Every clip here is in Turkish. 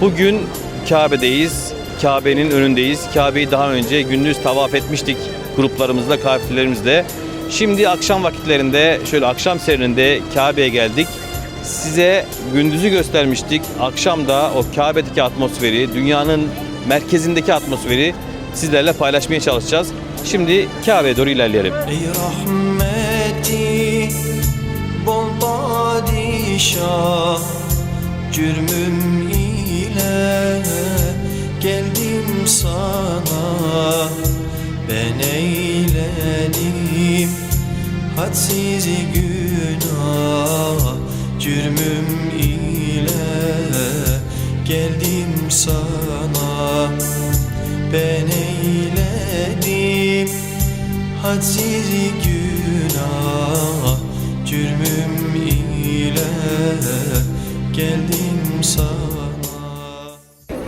Bugün Kabe'deyiz. Kabe'nin önündeyiz. Kabe'yi daha önce gündüz tavaf etmiştik gruplarımızla, kafirlerimizle. Şimdi akşam vakitlerinde şöyle akşam serininde Kabe'ye geldik. Size gündüzü göstermiştik. Akşam da o Kabe'deki atmosferi, dünyanın merkezindeki atmosferi sizlerle paylaşmaya çalışacağız. Şimdi Kabe'ye doğru ilerleyelim. Ey rahmeti bol padişah Cürmüm sana Ben eyledim hadsiz günah Cürmüm ile geldim sana. Ben eyledim hadsiz günah Cürmüm ile geldim sana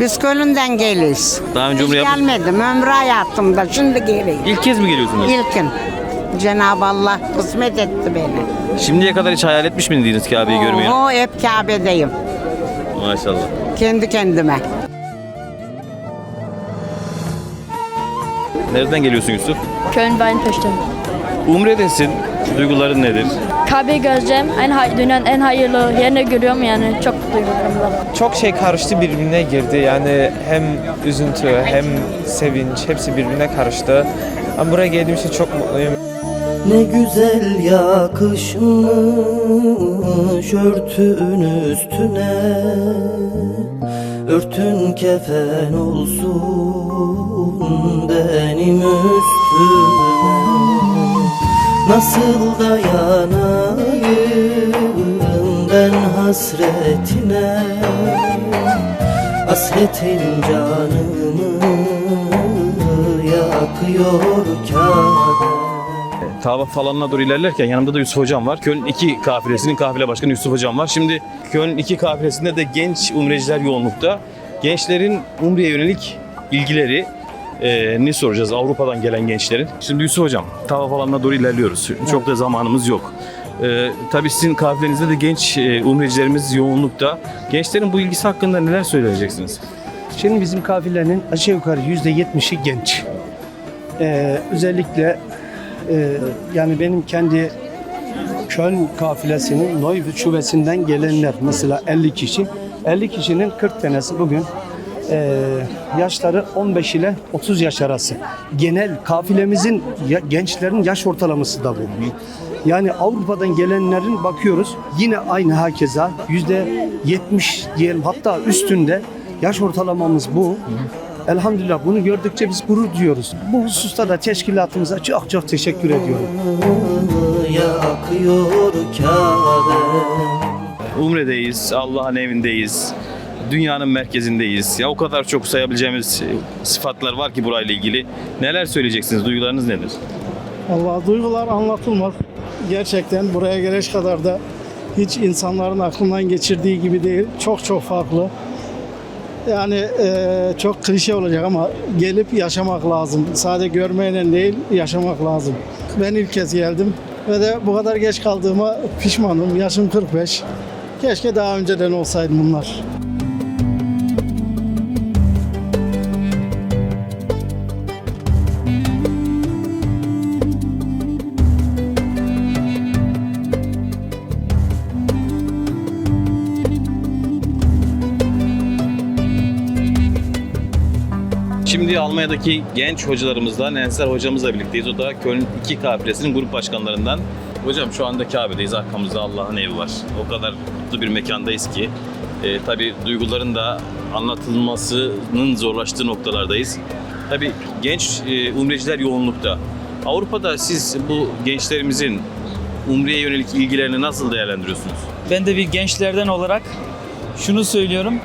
Biz Köln'den geliyoruz. Daha önce Hiç umre yapmış- gelmedim. Ömrü hayatımda. Şimdi geleyim. İlk kez mi geliyorsunuz? İlkin. Cenab-ı Allah kısmet etti beni. Şimdiye kadar hiç hayal etmiş miydiniz Kabe'yi görmeyi? O hep Kabe'deyim. Maşallah. Kendi kendime. Nereden geliyorsun Yusuf? Köln Weinpeşten. Umre'desin. Duyguların nedir? Kabe'yi göreceğim. En hay- dünyanın en hayırlı yerini görüyorum yani çok mutluyum bundan. çok şey karıştı birbirine girdi. Yani hem üzüntü hem sevinç hepsi birbirine karıştı. Ama buraya geldiğim için çok mutluyum. Ne güzel yakışmış örtün üstüne Örtün kefen olsun benim üstüme Nasıl dayanayım ben hasretine Hasretin canımı yakıyor Kabe Tavaf falanına doğru ilerlerken yanımda da Yusuf Hocam var. Köln 2 kafilesinin kafile başkanı Yusuf Hocam var. Şimdi Köln 2 kafilesinde de genç umreciler yoğunlukta. Gençlerin umreye yönelik ilgileri e, ne soracağız Avrupa'dan gelen gençlerin. Şimdi Yusuf Hocam tavaf alanına doğru ilerliyoruz. Çok da zamanımız yok. E, tabii sizin kafilenizde de genç e, umrecilerimiz yoğunlukta. Gençlerin bu ilgisi hakkında neler söyleyeceksiniz? Şimdi bizim kafilenin aşağı yukarı yüzde yetmişi genç. Ee, özellikle e, yani benim kendi Köln kafilesinin Neuwied şubesinden gelenler mesela 50 kişi. 50 kişinin 40 tanesi bugün e, yaşları 15 ile 30 yaş arası. Genel kafilemizin ya- gençlerin yaş ortalaması da bu. Yani Avrupa'dan gelenlerin bakıyoruz yine aynı hakeza yüzde 70 diyelim hatta üstünde yaş ortalamamız bu. Elhamdülillah bunu gördükçe biz gurur duyuyoruz. Bu hususta da teşkilatımıza çok çok teşekkür ediyorum. Umre'deyiz, Allah'ın evindeyiz. Dünyanın merkezindeyiz. Ya o kadar çok sayabileceğimiz e, sıfatlar var ki burayla ilgili. Neler söyleyeceksiniz? Duygularınız nedir? Allah duygular anlatılmaz. Gerçekten buraya geliş kadar da hiç insanların aklından geçirdiği gibi değil. Çok çok farklı. Yani eee, çok klişe olacak ama gelip yaşamak lazım. Sadece görmeyle değil, yaşamak lazım. Ben ilk kez geldim ve de bu kadar geç kaldığıma pişmanım. Yaşım 45. Keşke daha önceden olsaydı bunlar. Şimdi Almanya'daki genç hocalarımızdan Ensar hocamızla birlikteyiz. O da Köln 2 kafilesinin grup başkanlarından. Hocam şu anda Kabe'deyiz. Arkamızda Allah'ın evi var. O kadar mutlu bir mekandayız ki. E, tabii duyguların da anlatılmasının zorlaştığı noktalardayız. Tabii genç e, umreciler yoğunlukta. Avrupa'da siz bu gençlerimizin umreye yönelik ilgilerini nasıl değerlendiriyorsunuz? Ben de bir gençlerden olarak şunu söylüyorum.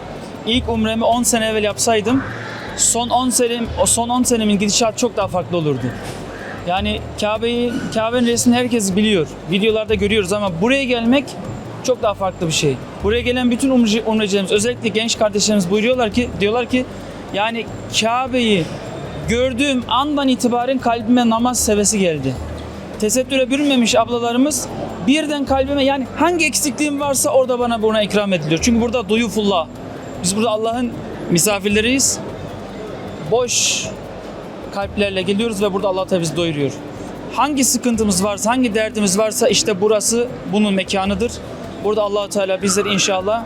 İlk umremi 10 sene evvel yapsaydım son 10 senem o son 10 senemin gidişatı çok daha farklı olurdu. Yani Kabe'yi Kabe'nin resmini herkes biliyor. Videolarda görüyoruz ama buraya gelmek çok daha farklı bir şey. Buraya gelen bütün umreci, umrecilerimiz özellikle genç kardeşlerimiz buyuruyorlar ki diyorlar ki yani Kabe'yi gördüğüm andan itibaren kalbime namaz sevesi geldi. Tesettüre bürünmemiş ablalarımız birden kalbime yani hangi eksikliğim varsa orada bana buna ikram ediliyor. Çünkü burada duyufullah. Biz burada Allah'ın misafirleriyiz. Boş kalplerle geliyoruz ve burada Allah Teala bizi doyuruyor. Hangi sıkıntımız varsa, hangi derdimiz varsa işte burası bunun mekanıdır. Burada Allah Teala bizleri inşallah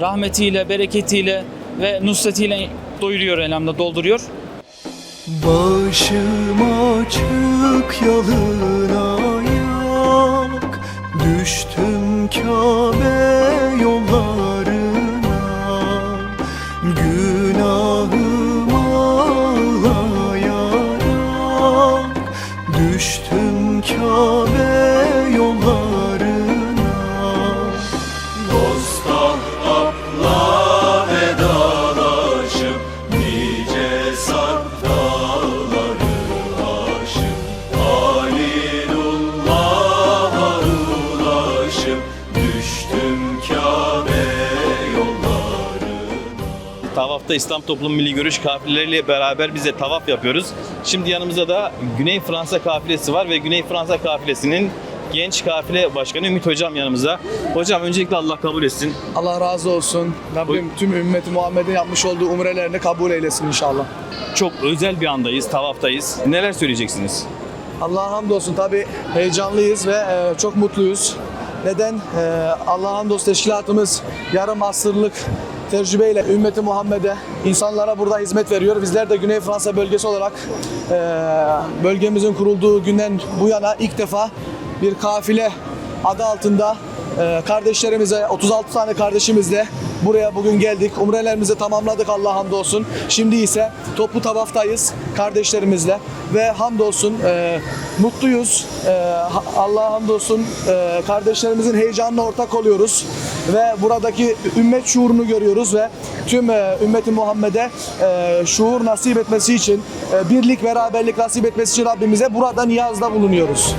rahmetiyle, bereketiyle ve nusretiyle doyuruyor elhamdülillah, dolduruyor. Başım açık yalın ayak Düştüm Kabe Tavafta İslam Toplumu Milli Görüş kafileleriyle beraber biz de tavaf yapıyoruz. Şimdi yanımızda da Güney Fransa kafilesi var ve Güney Fransa kafilesinin genç kafile başkanı Ümit Hocam yanımızda. Hocam öncelikle Allah kabul etsin. Allah razı olsun. Rabbim tüm ümmeti Muhammed'in yapmış olduğu umrelerini kabul eylesin inşallah. Çok özel bir andayız, tavaftayız. Neler söyleyeceksiniz? Allah'a hamdolsun tabi heyecanlıyız ve e, çok mutluyuz. Neden? E, Allah'a hamdolsun teşkilatımız yarım asırlık tecrübeyle ümmeti Muhammed'e, insanlara burada hizmet veriyor. Bizler de Güney Fransa bölgesi olarak e, bölgemizin kurulduğu günden bu yana ilk defa bir kafile adı altında e, kardeşlerimize, 36 tane kardeşimizle buraya bugün geldik. Umrelerimizi tamamladık Allah hamdolsun. Şimdi ise toplu tavaftayız kardeşlerimizle ve hamdolsun e, mutluyuz. E, Allah'a hamdolsun e, kardeşlerimizin heyecanına ortak oluyoruz ve buradaki ümmet şuurunu görüyoruz ve tüm e, ümmeti Muhammed'e e, şuur nasip etmesi için, e, birlik, beraberlik nasip etmesi için Rabbimize burada niyazda bulunuyoruz.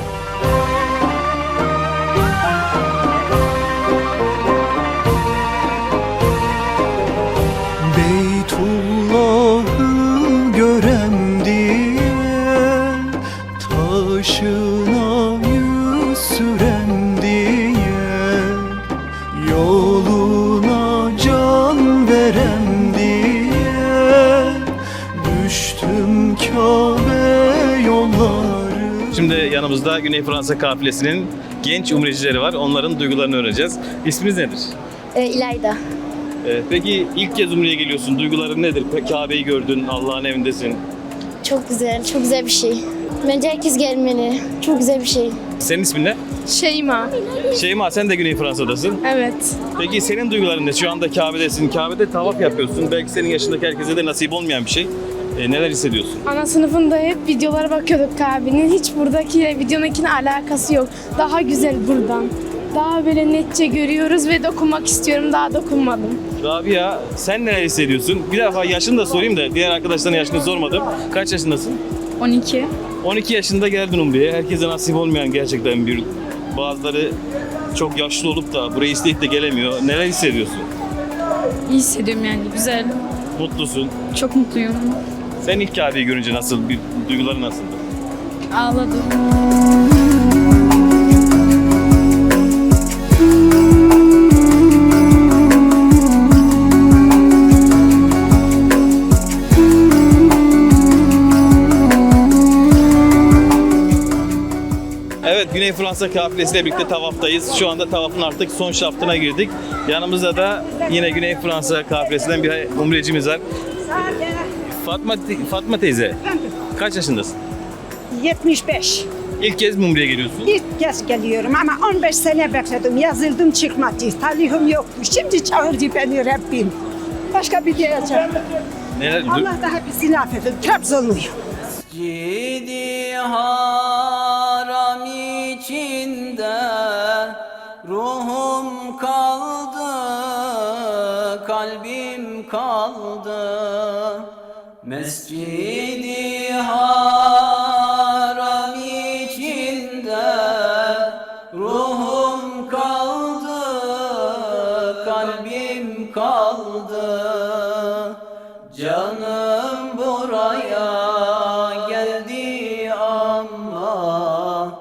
Yanımızda Güney Fransa kafilesinin genç umrecileri var. Onların duygularını öğreneceğiz. İsminiz nedir? Ee, İlayda. Ee, peki ilk kez Umre'ye geliyorsun. Duyguların nedir? Kabe'yi gördün, Allah'ın evindesin. Çok güzel, çok güzel bir şey. Bence herkes gelmeli. Çok güzel bir şey. Senin ismin ne? Şeyma. Şeyma sen de Güney Fransa'dasın. Evet. Peki senin duyguların ne? Şu anda Kabe'desin. Kabe'de tavaf yapıyorsun. Belki senin yaşındaki herkese de nasip olmayan bir şey. Ee, neler hissediyorsun? Ana sınıfında hep videolara bakıyorduk abinin. Hiç buradaki videonakine alakası yok. Daha güzel buradan. Daha böyle netçe görüyoruz ve dokunmak istiyorum. Daha dokunmadım. Rabia sen neler hissediyorsun? Bir defa yaşını da sorayım da diğer arkadaşların yaşını sormadım. Kaç yaşındasın? 12. 12 yaşında geldin Umre'ye. Herkese nasip olmayan gerçekten bir bazıları çok yaşlı olup da buraya isteyip de gelemiyor. Neler hissediyorsun? İyi hissediyorum yani. Güzel. Mutlusun. Çok mutluyum. Sen ilk Kabe'yi görünce nasıl, bir duyguları nasıldı? Ağladım. Evet Güney Fransa kafilesiyle birlikte tavaftayız. Şu anda tavafın artık son şaftına girdik. Yanımızda da yine Güney Fransa kafilesinden bir umrecimiz var. Fatma Fatma teyze. Kaç yaşındasın? 75. İlk kez mi Umre'ye geliyorsun? İlk kez geliyorum ama 15 sene bekledim. Yazıldım çıkmadı. Talihim yoktu. Şimdi çağırdı beni Rabbim. Başka bir diyeceğim. Neler? Allah da hepsini affedin. Trabzonluyum. Cidi haram içinde ruhum kaldı kalbim kaldı Mescidi haram içinde Ruhum kaldı, kalbim kaldı. Canım buraya geldi ama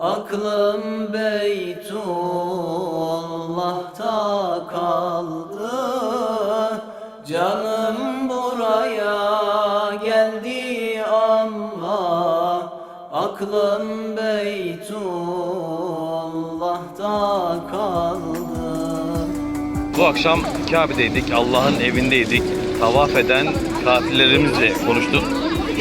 Aklım Beytullah'ta kaldı. Canım Aklım Beytullah'ta kaldı Bu akşam Kabe'deydik, Allah'ın evindeydik. Tavaf eden kafirlerimizle konuştuk.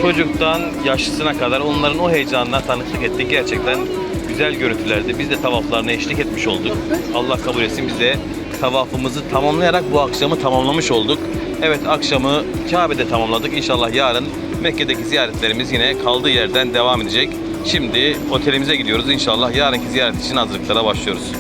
Çocuktan yaşlısına kadar onların o heyecanına tanıklık ettik. Gerçekten güzel görüntülerdi. Biz de tavaflarına eşlik etmiş olduk. Allah kabul etsin biz de tavafımızı tamamlayarak bu akşamı tamamlamış olduk. Evet akşamı Kabe'de tamamladık. İnşallah yarın Mekke'deki ziyaretlerimiz yine kaldığı yerden devam edecek. Şimdi otelimize gidiyoruz. İnşallah yarınki ziyaret için hazırlıklara başlıyoruz.